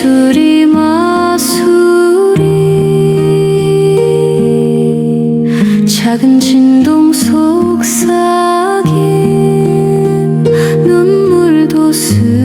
예술이 마술이 작은 진동 속삭임 눈물도 스